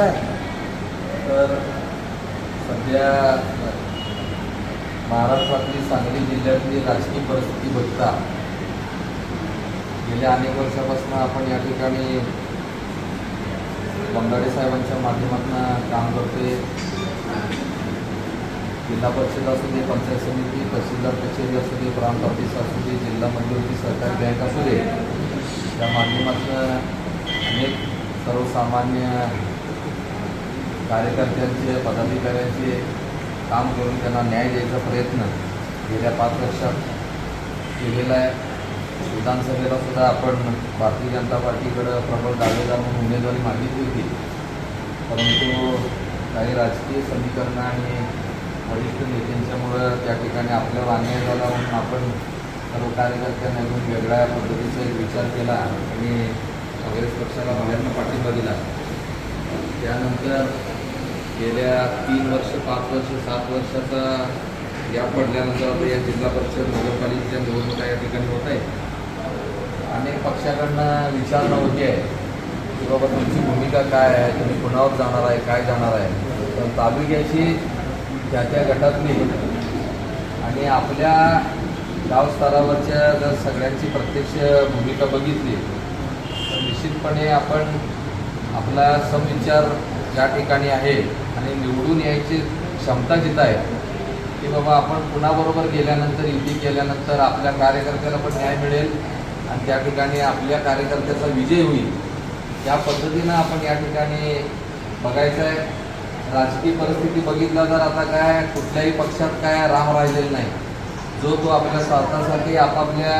आहे तर सध्या महाराष्ट्रातली सांगली जिल्ह्यातली राजकीय परिस्थिती बघता गेल्या अनेक वर्षापासून आपण या ठिकाणी बंगाडे साहेबांच्या माध्यमातून काम करतोय. जिल्हा परिषद असू दे पंचायत समिती तहसीलदार कचेरी असू दे प्रांत ऑफिस असू दे जिल्हा मध्यवर्ती सहकारी बँक असू दे त्या माध्यमातून अनेक सर्वसामान्य कार्यकर्त्यांचे पदाधिकाऱ्यांचे काम करून त्यांना न्याय द्यायचा प्रयत्न गेल्या पाच वर्षात केलेला आहे. विधानसभेला सुद्धा आपण भारतीय जनता पार्टीकडं प्रबळ दावेदार म्हणून उमेदवारी मागितली होती. परंतु काही राजकीय समीकरणं आणि वरिष्ठ नेत्यांच्यामुळं त्या ठिकाणी आपल्यावर अन्याय झाला म्हणून आपण सर्व कार्यकर्त्यांना घेऊन वेगळ्या पद्धतीचा एक विचार केला आणि काँग्रेस पक्षाला बाहेरनं पाठिंबा दिला. त्यानंतर गेल्या तीन वर्ष पाच वर्ष सात वर्षाचा गॅप पडल्यानंतर आता या जिल्हा परिषद नगरपालिकेच्या निवडणुका या ठिकाणी होत आहेत. अनेक पक्षाकडनं विचारणा होती आहे की बाबा तुमची भूमिका काय आहे तुम्ही कुणावर जाणार आहे काय जाणार आहे. तर तालुक्याची त्या त्या गटातली आणि आपल्या गावस्तरावरच्या जर सगळ्यांची प्रत्यक्ष भूमिका बघितली तर निश्चितपणे आपण आपला समविचार ज्या ठिकाणी आहे आणि निवडून यायची क्षमता जिथं आहे की बाबा आपण कुणाबरोबर गेल्यानंतर युती केल्यानंतर आपल्या कार्यकर्त्याला पण न्याय मिळेल आणि त्या ठिकाणी आपल्या कार्यकर्त्याचा विजय होईल. त्या पद्धतीनं आपण या ठिकाणी बघायचं आहे राजकीय परिस्थिती बघितला तर आता काय कुठल्याही पक्षात काय राम राहिलेला नाही. जो तो आपल्या स्वार्थासाठी आपापल्या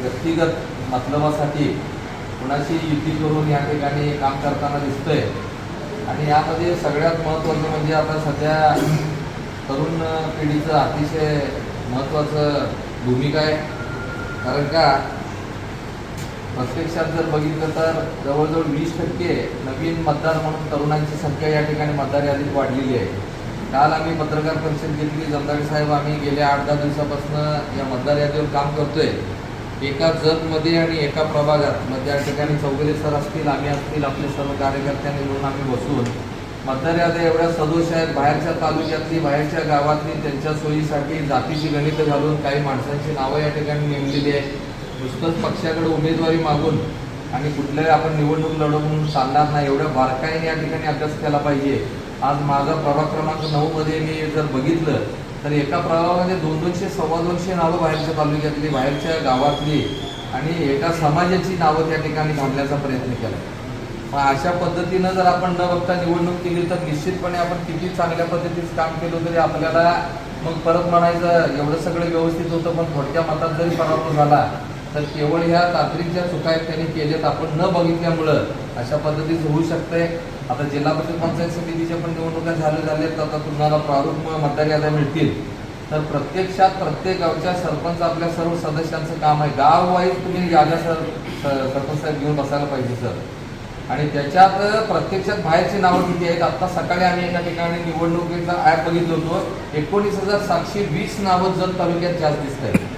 व्यक्तिगत मतलबासाठी कुणाशी युती करून या ठिकाणी काम करताना दिसतंय. आणि यामध्ये सगळ्यात महत्त्वाचं म्हणजे आता सध्या तरुण पिढीचं अतिशय महत्त्वाचं भूमिका आहे. कारण का? प्रत्यक्षात जर बघितलं तर जवळजवळ वीस टक्के नवीन मतदार म्हणून तरुणांची संख्या या ठिकाणी मतदार यादीत वाढलेली आहे. काल आम्ही पत्रकार परिषद घेतली. जमदाडे साहेब आम्ही गेल्या आठ दहा दिवसापासून या मतदार यादीवर काम करतोय. एका जतमध्ये आणि एका प्रभागात मग त्या ठिकाणी चौगले सर असतील आम्ही असतील आपले सर्व कार्यकर्त्यांनी मिळून आम्ही बसून मतदार याद्या एवढ्या सदोष आहेत. बाहेरच्या तालुक्यातली बाहेरच्या गावातली त्यांच्या सोयीसाठी जातीची गणितं घालून काही माणसांची नावं या ठिकाणी नेमलेली आहे नुसतंच पक्षाकडे उमेदवारी मागून आणि कुठल्याही आपण निवडणूक लढवून चालणार नाही. एवढ्या बारकाईने या ठिकाणी अभ्यास केला पाहिजे. आज माझा प्रभाग क्रमांक नऊमध्ये मी जर बघितलं तर एका प्रभागामध्ये दोन दोनशे सव्वा दोनशे नावं बाहेरच्या तालुक्यातली बाहेरच्या गावातली आणि एका समाजाची नावं त्या ठिकाणी घालण्याचा प्रयत्न केला. मग अशा पद्धतीनं जर आपण न बघता निवडणूक केली तर निश्चितपणे आपण किती चांगल्या पद्धतीचं काम केलं तरी आपल्याला मग परत म्हणायचं एवढं सगळं व्यवस्थित होतं पण थोडक्या मतात जरी पराभव झाला तर केवळ ह्या तांत्रिक ज्या चुका आहेत त्यांनी केल्यात आपण न बघितल्यामुळं अशा पद्धतीचं होऊ शकतंय. आता जिल्हा परिषद पंचायत समितीच्या पण निवडणुका झाल्या झाल्यात आता तुम्हाला प्रारूप मतदार याद्या मिळतील. तर प्रत्यक्षात प्रत्येक गावच्या सरपंच आपल्या सर्व सदस्यांचं काम आहे. गाव वाईज तुम्ही याद्या सर सरपंच साहेब घेऊन बसायला पाहिजे सर. आणि त्याच्यात प्रत्यक्षात बाहेरची नावं किती आहेत? आत्ता सकाळी आम्ही एका ठिकाणी निवडणुकीचा ॲप बघितलं होतो. एकोणीस हजार सातशे वीस नावं जत तालुक्यात जास्त दिसत आहेत.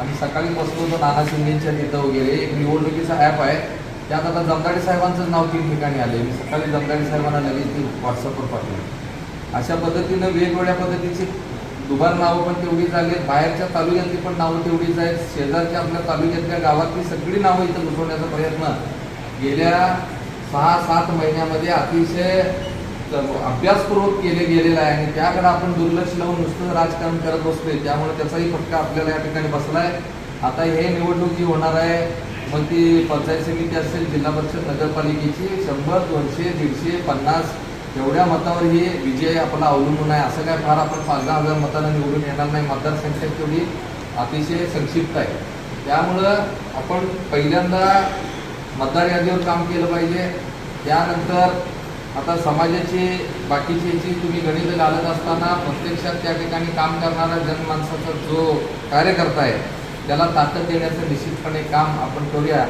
आम्ही सकाळी बसलो होतो नाना शिंदेच्या तिथं वगैरे. एक निवडणुकीचा ॲप आहे. त्यात आता जमदाडे साहेबांचं नाव तीन ठिकाणी आले मी सकाळी जमदाडे साहेबांना लगेच ती व्हॉट्सअपवर पाठवली. अशा पद्धतीनं वेगवेगळ्या पद्धतीची दुबार नावं पण तेवढीच आली बाहेरच्या तालुक्यातली पण नावं तेवढीच आहेत. शेजारच्या आपल्या तालुक्यातल्या गावातली सगळी नावं इथं घुसवण्याचा प्रयत्न गेल्या सहा सात महिन्यामध्ये अतिशय अभ्यासपूर्वक केले गेलेलं आहे आणि त्याकडे आपण दुर्लक्ष लावून नुसतं राजकारण करत बसतोय त्यामुळे त्याचाही फटका आपल्याला या ठिकाणी बसलाय. आता हे निवडणूक जी होणार आहे मग ती पंचायत समिती असेल जिल्हा परिषद नगरपालिकेची शंभर दोनशे दीडशे पन्नास एवढ्या मतावर ही विजय आपला अवलंबून आहे. असं काय फार आपण पाच दहा हजार मतांना निवडून येणार नाही. मतदारसंख्या तेवढी अतिशय संक्षिप्त आहे. त्यामुळं आपण पहिल्यांदा मतदार यादीवर काम केलं पाहिजे. त्यानंतर आता समाजाची बाकीची जी तुम्ही गणित घालत असताना प्रत्यक्षात त्या ठिकाणी काम करणारा जनमानसाचा जो कार्यकर्ता आहे त्याला ताकद देण्याचं निश्चितपणे काम आपण करूया.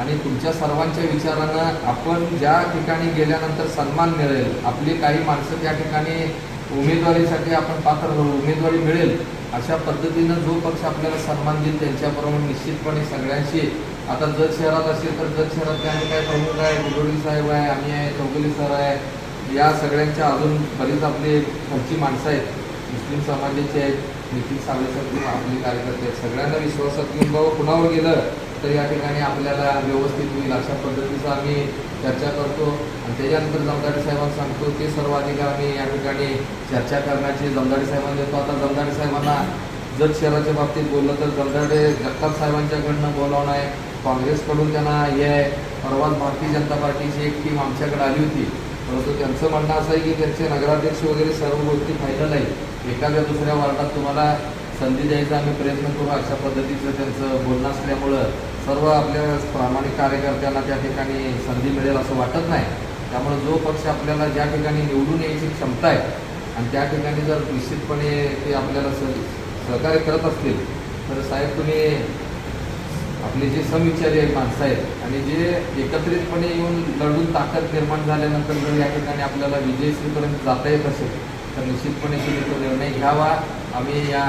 आणि तुमच्या सर्वांच्या विचारानं आपण ज्या ठिकाणी गेल्यानंतर सन्मान मिळेल आपली काही माणसं त्या ठिकाणी उमेदवारीसाठी आपण पात्र उमेदवारी मिळेल अशा पद्धतीनं जो पक्ष आपल्याला सन्मान देईल त्यांच्याबरोबर निश्चितपणे सगळ्यांशी आता जत शहरात असेल तर जत शहरातले आम्ही काय प्रमुख आहे? बुडोडी साहेब आहे आम्ही आहे चौगुले सर आहे. या सगळ्यांच्या अजून बरीच आपली घरची माणसं आहेत. मुस्लिम समाजाचे आहेत नितीन सावळेसारखे आपले कार्यकर्ते आहेत. सगळ्यांना विश्वासात घेऊन बाबा कुणावर गेलं तर या ठिकाणी आपल्याला व्यवस्थित होईल अशा पद्धतीचं आम्ही चर्चा करतो. आणि त्याच्यानंतर जमदाडे साहेबांना सांगतो ते सर्व अधिकार आम्ही या ठिकाणी चर्चा करण्याची जमदाडे साहेबांना देतो. आता जमदाडे साहेबांना जत शहराच्या बाबतीत बोललं तर जमदाडे जगताप साहेबांच्याकडनं बोलावणं आहे. काँग्रेसकडून त्यांना हे आहे परवाच भारतीय जनता पार्टीची एक टीम आमच्याकडे आली होती. परंतु त्यांचं म्हणणं असं आहे की त्यांचे नगराध्यक्ष वगैरे सर्व गोष्टी फायनल आहे एखाद्या दुसऱ्या वार्डात तुम्हाला संधी द्यायचा आम्ही प्रयत्न करू अशा पद्धतीचं त्यांचं बोलणं असल्यामुळं सर्व आपल्या प्रामाणिक कार्यकर्त्यांना त्या ठिकाणी संधी मिळेल असं वाटत नाही. त्यामुळे जो पक्ष आपल्याला ज्या ठिकाणी निवडून यायची क्षमता आहे आणि त्या ठिकाणी जर निश्चितपणे ते आपल्याला सह सहकार्य करत असतील तर साहेब तुम्ही आपले जे समविचारी माणसं आहेत आणि जे एकत्रितपणे येऊन लढून ताकद निर्माण झाल्यानंतर जर या ठिकाणी आपल्याला विजयश्रीपर्यंत जाता येत असेल तर निश्चितपणे तुम्ही तो निर्णय घ्यावा. आम्ही या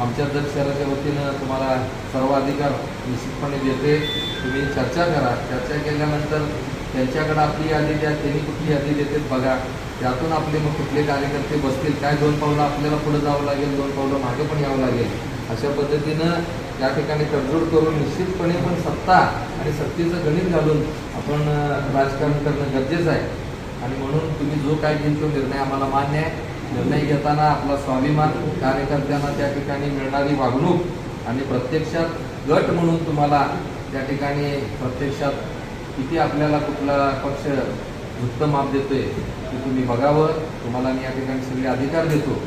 आमच्या जर शहराच्या वतीनं तुम्हाला सर्व अधिकार निश्चितपणे देते तुम्ही चर्चा करा. चर्चा केल्यानंतर त्यांच्याकडे आपली यादी द्या. त्यांनी कुठली यादी देते बघा. त्यातून आपले मग कुठले कार्यकर्ते बसतील काय दोन पावलं आपल्याला पुढे जावं लागेल दोन पावलं मागे पण यावं लागेल. अशा पद्धतीनं त्या ठिकाणी तडजोड करून निश्चितपणे पण सत्ता आणि सत्तेचं गणित घालून आपण राजकारण करणं गरजेचं आहे. आणि म्हणून तुम्ही जो काय घेईल तो निर्णय आम्हाला मान्य आहे. निर्णय घेताना आपला स्वाभिमान कार्यकर्त्यांना त्या ठिकाणी मिळणारी वागणूक आणि प्रत्यक्षात गट म्हणून तुम्हाला त्या ठिकाणी प्रत्यक्षात किती आपल्याला कुठला पक्ष उत्तम माप देतोय ते तुम्ही बघावं. तुम्हाला मी या ठिकाणी सगळे अधिकार देतो.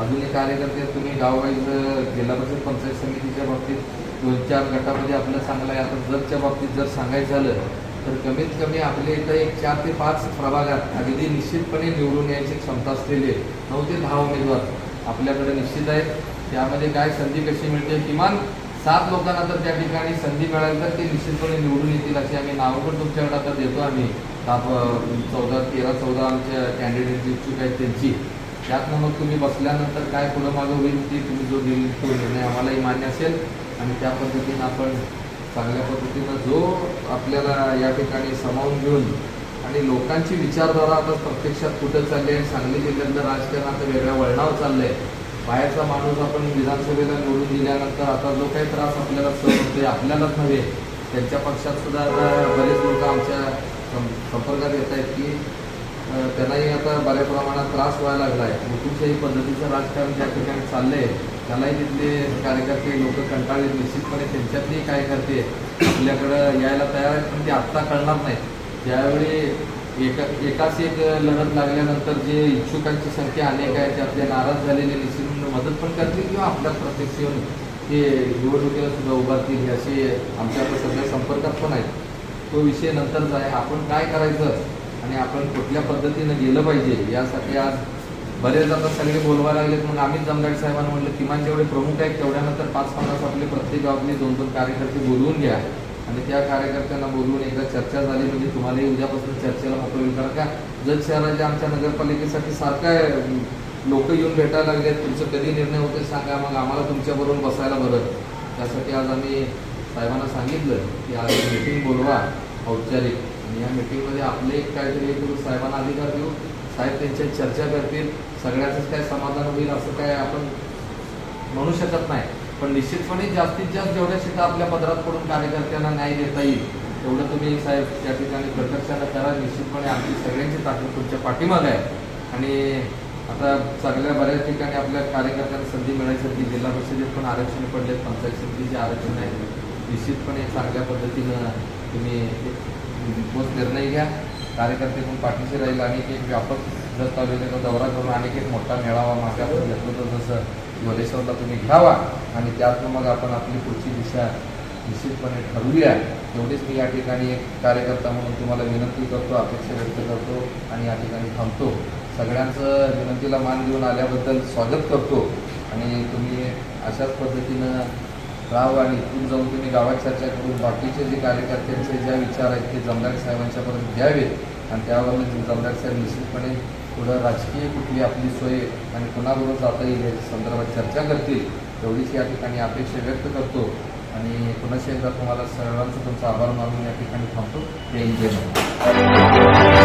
अजून एक कार्यकर्ते तुम्ही गाववाईज जिल्हा परिषद पंचायत समितीच्या बाबतीत दोन चार गटामध्ये आपलं चांगलं आहे आता जरच्या बाबतीत जर सांगायचं झालं तर कमीत कमी आपल्या इथं एक चार ते पाच प्रभागात अगदी निश्चितपणे निवडून यायची क्षमता असलेले नऊ ते दहा उमेदवार आपल्याकडे निश्चित आहेत. त्यामध्ये काय संधी कशी मिळते? किमान सात लोकांना तर त्या ठिकाणी संधी मिळाली तर ते निश्चितपणे निवडून येतील अशी आम्ही नावं पण तुमच्याकडे आता देतो आम्ही. ताप चौदा तेरा चौदा आमच्या कॅन्डिडेट इच्छुक आहेत त्यांची. त्यातनं मग तुम्ही बसल्यानंतर काय पुढं मागं होईल ते तुम्ही जो घेईल तो निर्णय आम्हालाही मान्य असेल. आणि त्या पद्धतीनं आपण चांगल्या पद्धतीनं जो आपल्याला या ठिकाणी सामावून घेऊन आणि लोकांची विचारधारा आता प्रत्यक्षात कुठं चालली आहे? सांगली जिल्ह्यातलं राजकारण आता वेगळ्या वळणावर चाललंय. बाहेरचा माणूस आपण विधानसभेला निवडून दिल्यानंतर आता जो काही त्रास आपल्याला सहन होतोय आपल्यालाच नव्हे त्यांच्या पक्षात सुद्धा आता बरेच लोक आमच्या संपर्कात येत आहेत की त्यांनाही आता बऱ्या प्रमाणात त्रास व्हायला लागला आहे हुकुमशाही पद्धतीचं राजकारण ज्या ठिकाणी चाललंय त्यालाही तिथले कार्यकर्ते लोक कंटाळले निश्चितपणे त्यांच्यातली कार्यकर्ते आपल्याकडं यायला तयार आहेत पण ते आत्ता कळणार नाही ज्यावेळी एका एकाच एक लढत लागल्यानंतर जे इच्छुकांची संख्या अनेक आहे त्यातले नाराज झालेले निश्चित मदत पण करतील किंवा आपल्या प्रत्यक्ष येऊन ते निवडणुकीला सुद्धा उभारतील असे आमच्या सध्या संपर्कात पण आहेत. तो विषय नंतरचा आहे आपण काय करायचं? आणि आपण कुठल्या पद्धतीनं गेलं पाहिजे यासाठी आज बरेच आता सगळे बोलवायला लागलेत. मग आम्हीच जमदाट साहेबांना म्हटलं किमान जेवढे प्रमुख आहेत तेवढ्यानंतर पाच पन्नास आपले प्रत्येक गावातले दोन दोन कार्यकर्ते बोलवून घ्या. आणि त्या कार्यकर्त्यांना बोलवून एकदा चर्चा झाली म्हणजे तुम्हालाही उद्यापासून चर्चेला मोकळं कारण का जत शहराच्या आमच्या नगरपालिकेसाठी सारखं लोक येऊन भेटायला लागले तुमचं कधी निर्णय होते सांगा. मग आम्हाला तुमच्याबरोबर बसायला बरं. त्यासाठी आज आम्ही साहेबांना सांगितलं की आज मीटिंग बोलवा औपचारिक. आणि या मीटिंगमध्ये आपले एक काहीतरी करून साहेबांना अधिकार देऊ साहेब त्यांच्या चर्चा करतील. सगळ्याचंच काय समाधान होईल असं काय आपण म्हणू शकत नाही. पण निश्चितपणे जास्तीत जास्त जेवढ्या सीटा आपल्या पदरात पडून कार्यकर्त्यांना न्याय देता येईल तेवढं तुम्ही साहेब त्या ठिकाणी प्रत्यक्षानं करा. निश्चितपणे आमची सगळ्यांची ताकद तुमच्या पाठीमाग आहे. आणि आता सगळ्या बऱ्याच ठिकाणी आपल्या कार्यकर्त्यांना संधी मिळायसाठी जिल्हा परिषदेत पण आरक्षण पडले पंचायत समितीचे आरक्षण आहे. निश्चितपणे चांगल्या पद्धतीनं तुम्ही एक निर्णय घ्या. कार्यकर्ते पण पाठीशी राहील आणि एक व्यापक जत तालुक्याचा दौरा करून आणखी एक मोठा मेळावा मागे आपण घेतलो तर जसं वलेश्वरला तुम्ही घ्यावा आणि त्यातून मग आपण आपली पुढची दिशा निश्चितपणे ठरवूया. एवढीच मी या ठिकाणी एक कार्यकर्ता म्हणून तुम्हाला विनंती करतो अपेक्षा व्यक्त करतो आणि या ठिकाणी थांबतो. सगळ्यांचं विनंतीला मान घेऊन आल्याबद्दल स्वागत करतो. आणि तुम्ही अशाच पद्धतीनं राव आणि इथून जाऊन तुम्ही गावात चर्चा करून बाकीचे जे कार्यकर्त्यांचे ज्या विचार आहेत ते जमदार साहेबांच्यापर्यंत द्यावेत आणि त्यावरून जमदार साहेब निश्चितपणे पुढं राजकीय कुठली आपली सोय आणि कुणाबरोबर जाता येईल याच्या संदर्भात चर्चा करतील तेवढीच या ठिकाणी अपेक्षा व्यक्त करतो. आणि पुन्हा एकदा तुम्हाला सर्वांचं तुमचा आभार मानून या ठिकाणी थांबतो. जय हिंद, जय